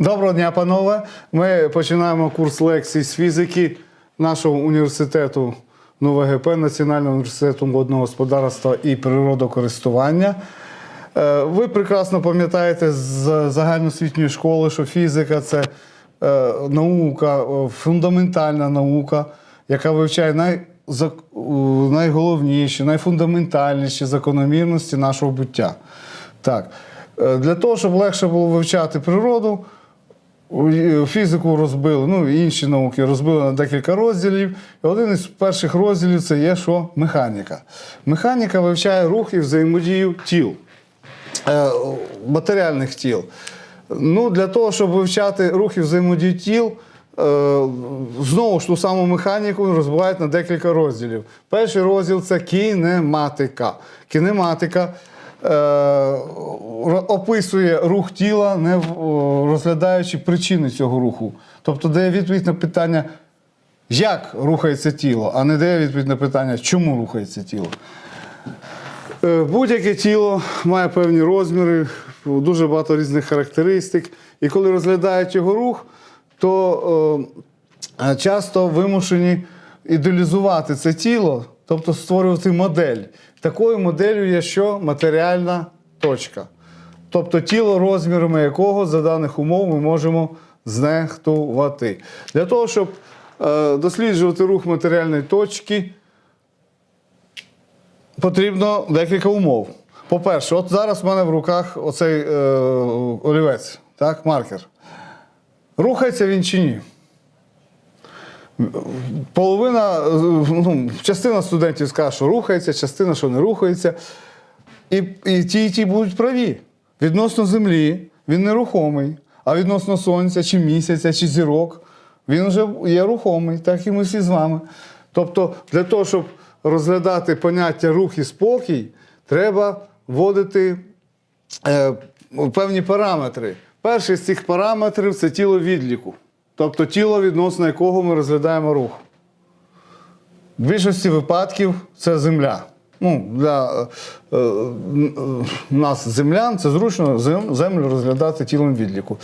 Доброго дня, панове. Ми починаємо курс лекцій з фізики нашого університету НУВГП, Національного університету водного господарства і природокористування. Е, Ви прекрасно пам'ятаєте з загальноосвітньої школи, що фізика це е, наука, е, фундаментальна наука, яка вивчає най, найголовніші, найфундаментальніші закономірності нашого буття. Так. Для того, щоб легше було вивчати природу, фізику розбили, ну і інші науки розбили на декілька розділів. І один із перших розділів це є що? Механіка. Механіка вивчає рух і взаємодію тіл, е, матеріальних тіл. Ну, для того, щоб вивчати рух і взаємодію тіл, е, знову ж ту саму механіку розбивають на декілька розділів. Перший розділ це кінематика. Кінематика е, описує рух тіла, не розглядаючи причини цього руху. Тобто дає відповідь на питання, як рухається тіло, а не дає відповідь на питання, чому рухається тіло. Е, Будь-яке тіло має певні розміри, дуже багато різних характеристик. І коли розглядають його рух, то е, часто вимушені ідеалізувати це тіло, тобто створювати модель. Такою моделлю є що? Матеріальна точка. Тобто тіло, розмірами якого за даних умов ми можемо знехтувати. Для того, щоб е, досліджувати рух матеріальної точки, потрібно декілька умов. По-перше, от зараз в мене в руках оцей е, олівець, так, маркер. Рухається він чи ні? Половина, ну, частина студентів скаже, що рухається, частина, що не рухається. І, і ті, і ті будуть праві. Відносно Землі він нерухомий, а відносно Сонця, чи місяця, чи зірок, він вже є рухомий, так і ми всі з вами. Тобто, для того, щоб розглядати поняття рух і спокій, треба вводити е, певні параметри. Перший з цих параметрів це тіло відліку, тобто тіло, відносно якого ми розглядаємо рух. В більшості випадків це земля. Ну, для е, е, нас, землян, це зручно зем- землю розглядати тілом відліку.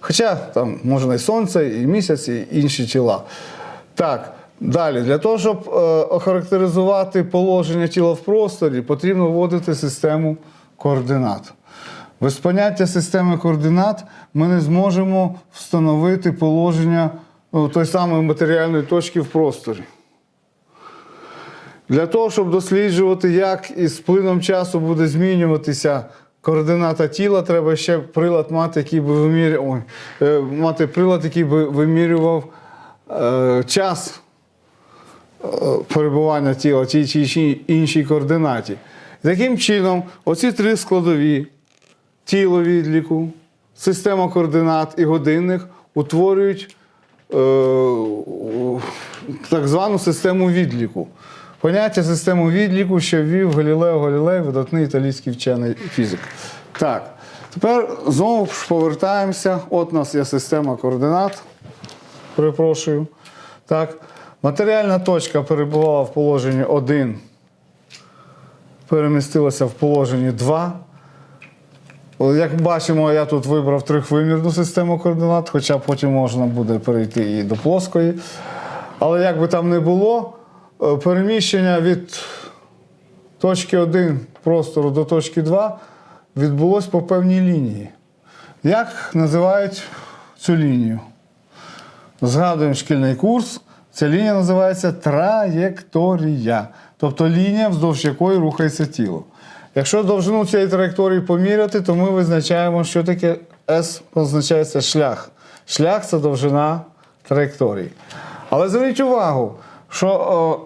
Хоча там можна і сонце, і місяць, і інші тіла. Так, далі, для того, щоб е, охарактеризувати положення тіла в просторі, потрібно вводити систему координат. Без поняття системи координат ми не зможемо встановити положення ну, той самої матеріальної точки в просторі. Для того, щоб досліджувати, як із плином часу буде змінюватися координата тіла, треба ще прилад мати, який би вимірював, е, мати прилад, який би вимірював е, час е, перебування тіла тій чи іншій координаті. Таким чином, оці три складові тіло відліку, система координат і годинник утворюють е, так звану систему відліку. Поняття систему відліку, що ввів Галілео Галілей, видатний італійський вчений фізик. Так, тепер знову ж повертаємося. От у нас є система координат. Перепрошую. Так. Матеріальна точка перебувала в положенні 1, перемістилася в положенні 2. Як бачимо, я тут вибрав трьохвимірну систему координат, хоча потім можна буде перейти і до плоскої. Але як би там не було, е, переміщення від точки 1 простору до точки 2 відбулось по певній лінії. Як називають цю лінію? Згадуємо шкільний курс. Ця лінія називається траєкторія, тобто лінія, вздовж якої рухається тіло. Якщо довжину цієї траєкторії поміряти, то ми визначаємо, що таке S позначається шлях. Шлях це довжина траєкторії. Але зверніть увагу, що о,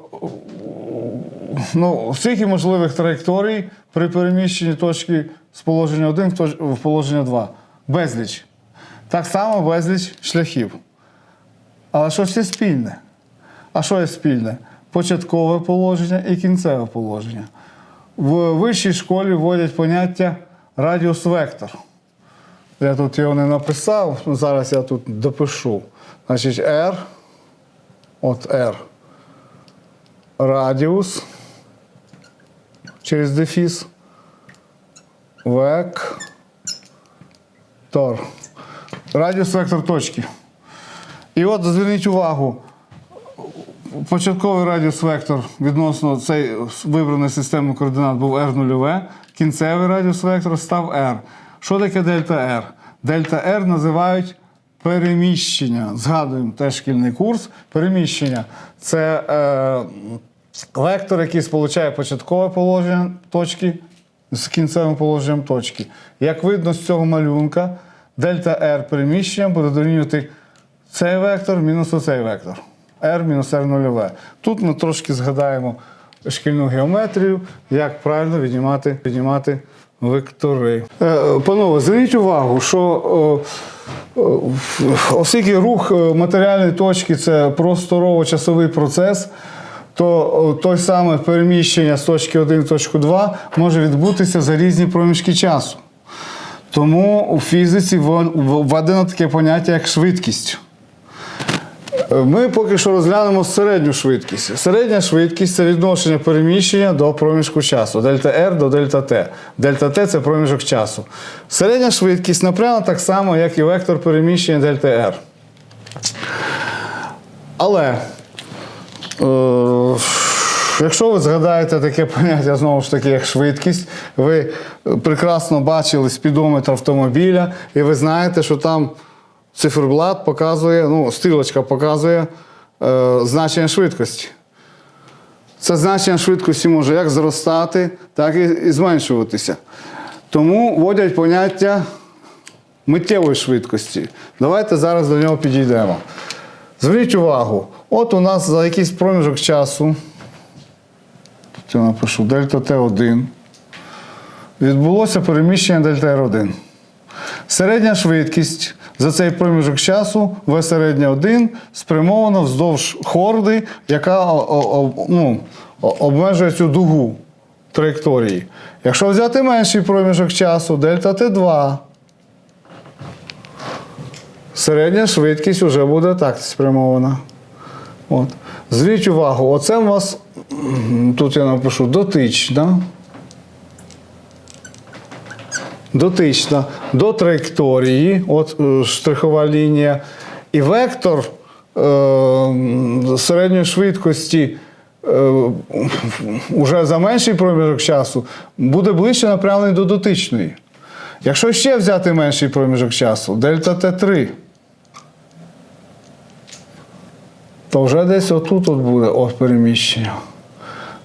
ну, скільки можливих траєкторій при переміщенні точки з положення 1 в положення 2? Безліч. Так само безліч шляхів. Але що є спільне? А що є спільне? Початкове положення і кінцеве положення. В вищій школі вводять поняття радіус-вектор. Я тут його не написав, зараз я тут допишу. Значить, R, от R, радіус через дефіс, вектор. радіус вектор точки. І от зверніть увагу, початковий радіус вектор відносно цієї вибраної системи координат був R0, кінцевий радіус вектор став R. Що таке дельта R? Дельта R називають переміщення. Згадуємо теж шкільний курс. Переміщення це е, вектор, який сполучає початкове положення точки з кінцевим положенням точки. Як видно з цього малюнка, дельта R переміщення буде дорівнювати цей вектор мінус оцей вектор. R мінус R нульове. Тут ми трошки згадаємо шкільну геометрію, як правильно віднімати, віднімати вектори. Е, Панове, зверніть увагу, що оскільки рух е, матеріальної точки це просторово-часовий процес, то той саме переміщення з точки 1 в точку 2 може відбутися за різні проміжки часу. Тому у фізиці введено таке поняття як швидкість. Ми поки що розглянемо середню швидкість. Середня швидкість це відношення переміщення до проміжку часу. Дельта R до дельта T. Дельта T це проміжок часу. Середня швидкість напряму так само, як і вектор переміщення дельта R. Але Е, Якщо ви згадаєте таке поняття, знову ж таки, як швидкість, ви прекрасно бачили спідометр автомобіля, і ви знаєте, що там циферблат показує, ну, стрілочка показує е, значення швидкості. Це значення швидкості може як зростати, так і, і зменшуватися. Тому вводять поняття миттєвої швидкості. Давайте зараз до нього підійдемо. Зверніть увагу, от у нас за якийсь проміжок часу, тут я напишу дельта Т1, відбулося переміщення дельта Р1. Середня швидкість за цей проміжок часу В середня 1 спрямована вздовж хорди, яка ну, обмежує цю дугу траєкторії. Якщо взяти менший проміжок часу, дельта Т2, середня швидкість вже буде так спрямована. От. Зверніть увагу, оце у вас, тут я напишу, дотична. Дотична до траєкторії, от е, штрихова лінія. І вектор е, середньої швидкості е, уже за менший проміжок часу буде ближче напрямлений до дотичної. Якщо ще взяти менший проміжок часу, дельта Т3, то вже десь отут от буде от переміщення.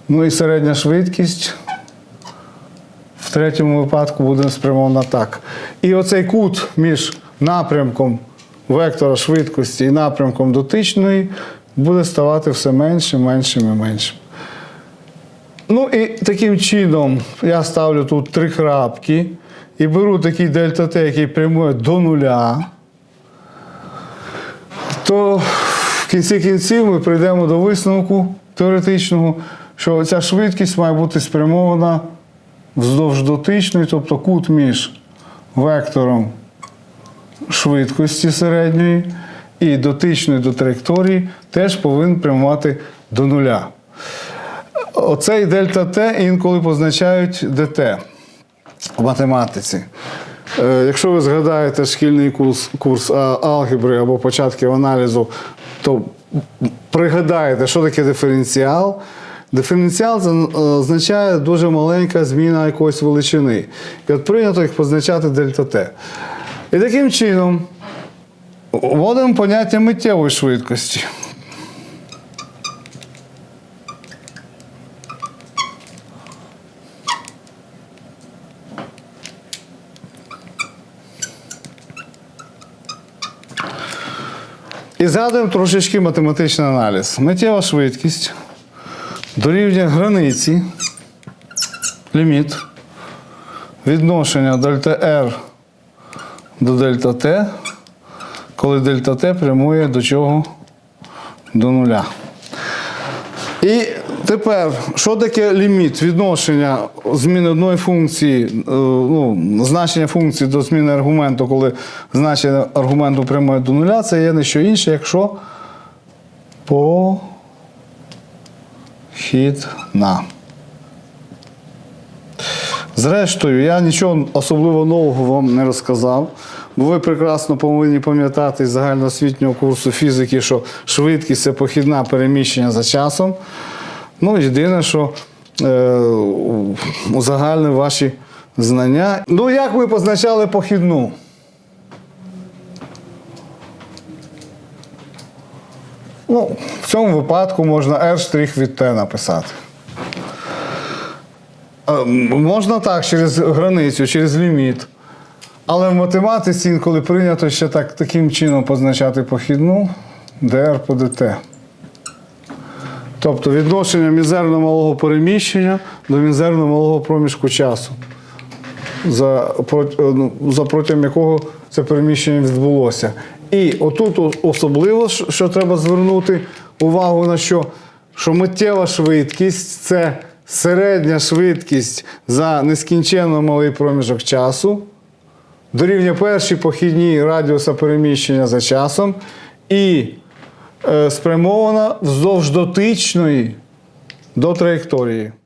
Ну і середня швидкість в третьому випадку буде спрямована так. І оцей кут між напрямком вектора швидкості і напрямком дотичної буде ставати все меншим, меншим і меншим. Ну і таким чином я ставлю тут три крапки і беру такий дельта Т, який прямує до нуля. То в кінці кінців ми прийдемо до висновку теоретичного, що ця швидкість має бути спрямована вздовж дотичної, тобто кут між вектором швидкості середньої і дотичною до траєкторії теж повинен прямувати до нуля. Оцей дельта Т інколи позначають ДТ в математиці. Е, Якщо ви згадаєте шкільний курс, курс алгебри або початків аналізу, то пригадаєте, що таке диференціал. Диференціал е, означає дуже маленька зміна якоїсь величини. І от прийнято їх позначати дельта Т. І таким чином вводимо поняття миттєвої швидкості. І згадуємо трошечки математичний аналіз. Миттєва швидкість дорівнює границі, ліміт, відношення дельта R до дельта T, коли дельта T прямує до чого? До нуля. І тепер, що таке ліміт відношення зміни одної функції, е, ну, значення функції до зміни аргументу, коли значення аргументу прямує до нуля, це є не що інше, якщо похідна. Зрештою, я нічого особливо нового вам не розказав. Бо ви прекрасно повинні пам'ятати з загальноосвітнього курсу фізики, що швидкість це похідна переміщення за часом. Ну, єдине, що е, узагальнив ваші знання. Ну, як ви позначали похідну? Ну, в цьому випадку можна R' від T написати. Е, Можна так, через границю, через ліміт. Але в математиці інколи прийнято ще так, таким чином позначати похідну dr по dt. Тобто відношення мізерно малого переміщення до мізерно малого проміжку часу, за, е, ну, за протягом якого це переміщення відбулося. І отут особливо, що треба звернути увагу на що, що миттєва швидкість це середня швидкість за нескінченно малий проміжок часу дорівнює першій похідній радіуса переміщення за часом і е, спрямована вздовж дотичної до траєкторії.